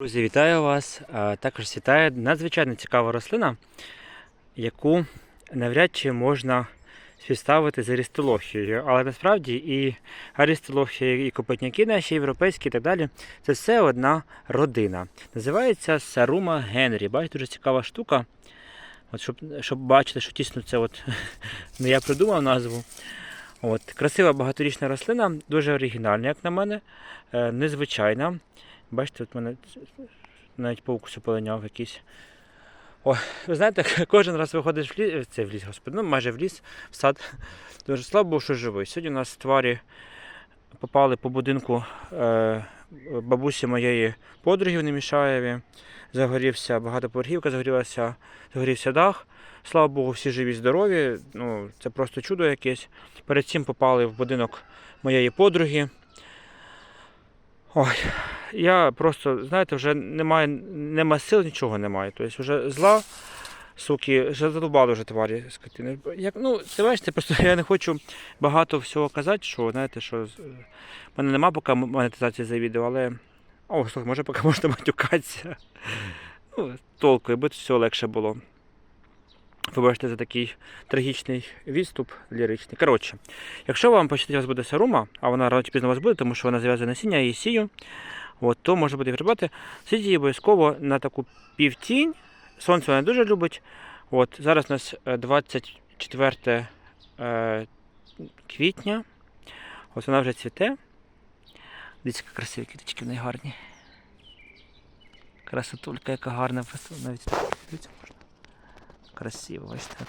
Друзі, вітаю вас. Також вітає надзвичайно цікава рослина, яку навряд чи можна співставити з арістолохією. Але насправді і арістолохія, і копотняки наші європейські і так далі це все одна родина. Називається Сарума Генрі. Бачите, дуже цікава штука. От щоб, щоб бачити, що тісно це от не я придумав назву. От, красива багаторічна рослина, дуже оригінальна, як на мене, е, незвичайна. Бачите, тут мене навіть по укусу полиняв якийсь. О, ви знаєте, кожен раз виходиш в ліс, це в ліс, господи, ну майже в ліс, в сад. Дуже слава Богу, що живий. Сьогодні у нас тварі попали по будинку е, бабусі моєї подруги в Немішаєві. Загорівся багатоповерхівка, загорілася, загорівся дах. Слава Богу, всі живі, здорові. Ну, це просто чудо якесь. Перед цим попали в будинок моєї подруги. Ой, я просто, знаєте, вже немає, нема сил, нічого немає. Тобто вже зла, суки, вже задолбали вже тварі скотини. Як, ну, це бачите, просто я не хочу багато всього казати, що, знаєте, що в мене нема поки монетизації за відео, але. О, слухай, може поки можна матюкатися. Ну, толку, аби все легше було. Вибачте за такий трагічний відступ ліричний. Коротше, якщо вам почти у вас буде сарума, а вона рано чи пізно вас буде, тому що вона зв'язана насіння, її сію, от, то може буде придбати. Сидіть її обов'язково на таку півтінь. Сонце вона дуже любить. От, зараз у нас е, 24 е, квітня. Ось вона вже цвіте. Дивіться, яка красиві квіточки в неї гарні. Красотулька, яка гарна, навіть дивіться можна. Красиво, бачите.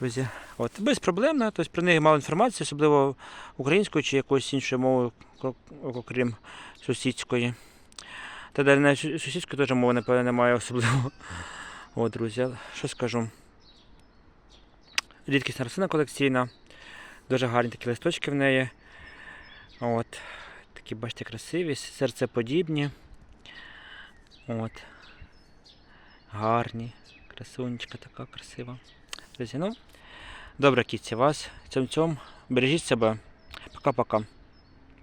Друзі, от безпроблемно, тобто про неї мало інформації, особливо українською чи якоюсь іншою мовою, окрім сусідської. Та далі навіть сусідської теж мови, напевно, немає особливо. От, друзі, що скажу. Рідкісна рослина колекційна, дуже гарні такі листочки в неї. От. Такі, бачите, красиві, серцеподібні. От. Гарні. Красунечка така красива. Друзі, ну, добре, кітці, вас. Цьом-цьом. Бережіть себе. Пока-пока.